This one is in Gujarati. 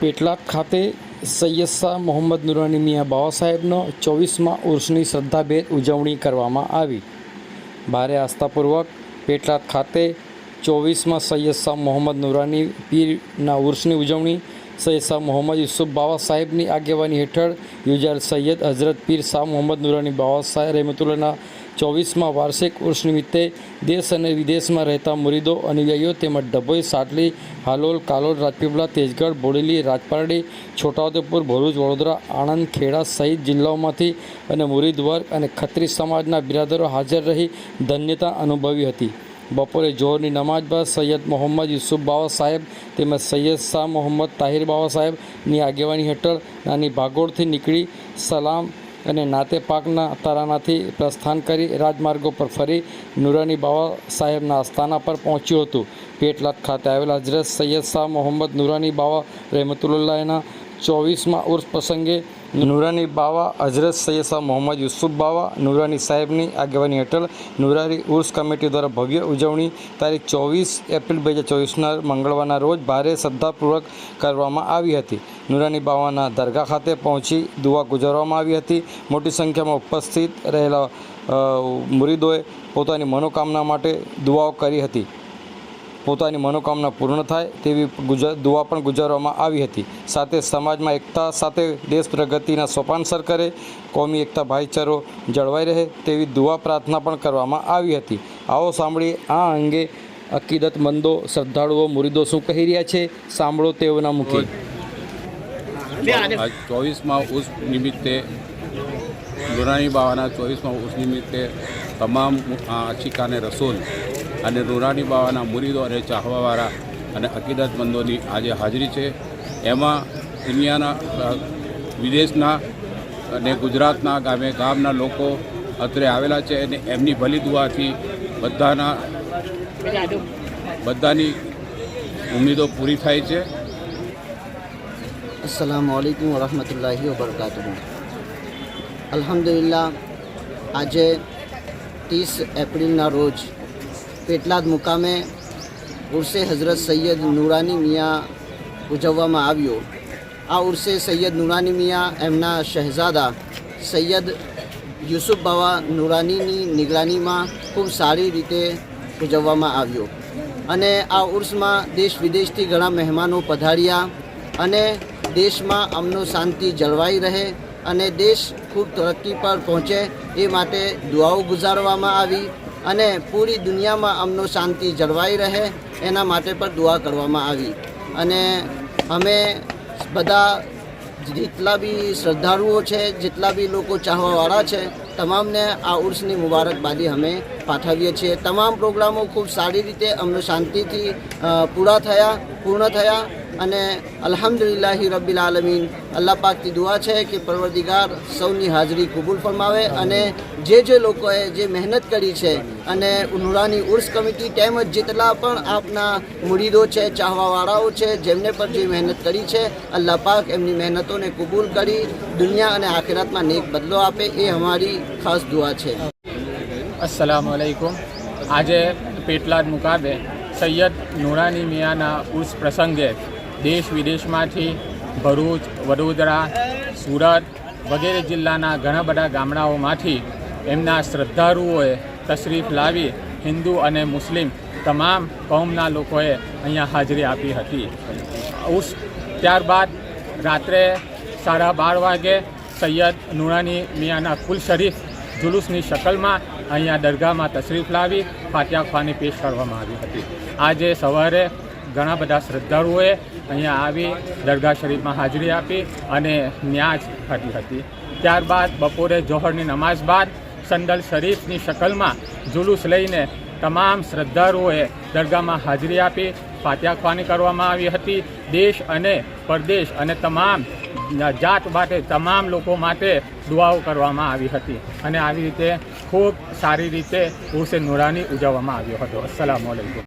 પેટલાદ ખાતે સૈયદ શાહ મોહમ્મદ નુરાની મિયા બાવા સાહેબનો ચોવીસમાં ઉર્સની શ્રદ્ધાભેર ઉજવણી કરવામાં આવી. ભારે આસ્થાપૂર્વક પેટલાદ ખાતે ચોવીસમાં સૈયદ શાહ મોહમ્મદ નુરાની પીરના ઉર્સની ઉજવણી, સૈયદ શાહ મોહમ્મદ યુસુફ બાવા સાહેબની આગેવાની હેઠળ યોજાયેલ સૈયદ હઝરત પીર શાહ મોહમ્મદ નુરાની બાવા સાહેબ રહેમતુલ્લાના ચોવીસમાં વાર્ષિક ઉર્ષ નિમિત્તે દેશ અને વિદેશમાં રહેતા મુરીદો, અનુયાયીઓ તેમજ ડભોઈ, સાટલી, હાલોલ, કાલોલ, રાજપીપળા, તેજગઢ, બોડેલી, રાજપારડી, છોટાઉદેપુર, ભરૂચ, વડોદરા, આણંદ, ખેડા સહિત જિલ્લાઓમાંથી અને મુરીદ વર્ગ અને ખત્રી સમાજના બિરાદરો હાજર રહી ધન્યતા અનુભવી હતી. બપોરે જોહરની નમાજ બાદ સૈયદ મોહમ્મદ યુસુફ બાવા સાહેબ તેમજ સૈયદ શાહ મોહમ્મદ તાહિર બાવા સાહેબની આગેવાની હેઠળ નાની ભાગોળથી નીકળી સલામ અને નાતે પાકના તરાનાથી પ્રસ્થાન કરી રાજમાર્ગો પર ફરી નુરાની બાવા સાહેબના આસ્થાના પર પહોંચ્યું હતું. પેટલાદ ખાતે આવેલા હજરત સૈયદ શાહ મોહમ્મદ નુરાની બાવા રહેમતુલ્લાહના ચોવીસમાં ઉર્સ પ્રસંગે નુરાની બાવા હજરત સૈયદ શાહ મોહમ્મદ યુસુફ બાવા, નુરાની સાહેબની આગેવાની હેઠળ નુરાની ઉર્સ કમિટી દ્વારા ભવ્ય ઉજવણી તારીખ ચોવીસ એપ્રિલ બે હજાર ચોવીસના મંગળવારના રોજ ભારે શ્રદ્ધાપૂર્વક કરવામાં આવી હતી. નુરાની બાવાના દરગાહ ખાતે પહોંચી દુઆ ગુજારવામાં આવી હતી. મોટી સંખ્યામાં ઉપસ્થિત રહેલા મુરીદોએ પોતાની મનોકામના માટે દુઆઓ કરી હતી. પોતાની મનોકામના પૂર્ણ થાય તેવી ગુજા, દુઆ પણ ગુજારવામાં આવી હતી. સાથે સમાજમાં એકતા સાથે દેશ પ્રગતિના સોપાન સર કરે, કોમી એકતા ભાઈચારો જળવાઈ રહે તેવી દુઆ પ્રાર્થના પણ કરવામાં આવી હતી. આવો સાંભળી આ અંગે અકીદતમંદો, શ્રદ્ધાળુઓ, મુરીદો શું કહી રહ્યા છે? સાંભળો તેઓના મુખે. ચોવીસમાં ઉસ નિમિત્તે નુરાની બાવાના ચોવીસમાં ઉસ નિમિત્તે તમામ આશિકાને રસૂલ અને રૂરાણી બાવાના મુરીદો અને ચાહવાવાળા અને અકીદતમંદોની આજે હાજરી છે. એમાં દુનિયાના વિદેશના અને ગુજરાતના ગામે ગામના લોકો અત્રે આવેલા છે અને એમની ભલી દુઆથી બધાના બધાની ઉમેદો પૂરી થાય છે. અસલામ વાલેકુમ વરહમતુલ્લાહિ વબરકાતુ અલ્હમ્દુલિલ્લાહ, આજે ત્રીસ એપ્રિલના રોજ પેટલાદ મુકામે ઉર્સે હઝરત સૈયદ નુરાની મિયા ઉજવવામાં આવ્યો. આ ઉર્સે સૈયદ નુરાની મિયા એમના શહેઝાદા સૈયદ યુસુફ બાવા નુરાનીની નિગરાનીમાં ખૂબ સારી રીતે ઉજવવામાં આવ્યો. અને આ ઉર્સમાં દેશ વિદેશથી ઘણા મહેમાનો પધાર્યા અને દેશમાં અમનો શાંતિ જળવાઈ રહે અને દેશ ખૂબ તરક્કી પર પહોંચે એ માટે દુઆઓ ગુજારવામાં આવી. અને પૂરી દુનિયામાં અમનો શાંતિ જળવાઈ રહે એના માટે પણ દુઆ કરવામાં આવી. અને અમે બધા જેટલા બી શ્રદ્ધાળુઓ છે, જેટલા બી લોકો ચાહવાવાળા છે, તમામને આ ઉર્સની મુબારકબાદી અમે પાઠવીએ છીએ. તમામ પ્રોગ્રામો ખૂબ સારી રીતે અમને શાંતિથી પૂરા થયા, પૂર્ણ થયા અને અલહમદુલિલ્લાહી રબ્બિલ આલમીન અલ્લાહ પાકની દુઆ છે કે પરવરદિગાર સૌની હાજરી કબૂલ ફરમાવે અને જે જે લોકોએ જે મહેનત કરી છે અને નુરાની ઉર્સ કમિટી તેમજ જેટલા પણ આપના મુરીદો છે, ચાહવાવાળાઓ છે, જેમને પણ જે મહેનત કરી છે અલ્લાહ પાક એમની મહેનતોને કબૂલ કરી દુનિયા અને આખિરાતમાં નેક બદલો આપે એ અમારી ખાસ દુઆ છે. અસલામ આલૈકુમ આજે પેટલાદ મુકાબે સૈયદ નુરાની મિયાના ઉર્સ પ્રસંગે દેશ વિદેશમાંથી ભરૂચ, વડોદરા, સુરત વગેરે જિલ્લાના ઘણા બધા ગામડાઓમાંથી એમના શ્રદ્ધાળુઓએ તશરીફ લાવી હિન્દુ અને મુસ્લિમ તમામ કોમના લોકોએ અહીંયા હાજરી આપી હતી. ઉસ ત્યારબાદ રાત્રે સાડા બાર વાગે સૈયદ નુરાની મિયાના કુલ શરીફ જુલુસની શકલમાં અહીંયા દરગાહમાં તશરીફ લાવી ફાતિહા ખાની પેશ કરવામાં આવી હતી. આજે સવારે ઘણા બધા શ્રદ્ધાળુઓએ અહીંયા આવી, દરગાહ શરીફમાં હાજરી આપી અને ન્યાજ કરી હતી. ત્યારબાદ બપોરે જોહરની નમાઝ બાદ સંદલ શરીફની શકલમાં જુલુસ લઈને તમામ શ્રદ્ધાળુઓએ દરગાહમાં હાજરી આપી ફાત્યાખવાની કરવામાં આવી હતી. દેશ અને પરદેશ અને તમામ જાત માટે તમામ લોકો માટે દુઆઓ કરવામાં આવી હતી. અને આવી રીતે ખૂબ સારી રીતે ઉર્સે નુરાની ઉજવવામાં આવ્યો હતો. અસલામ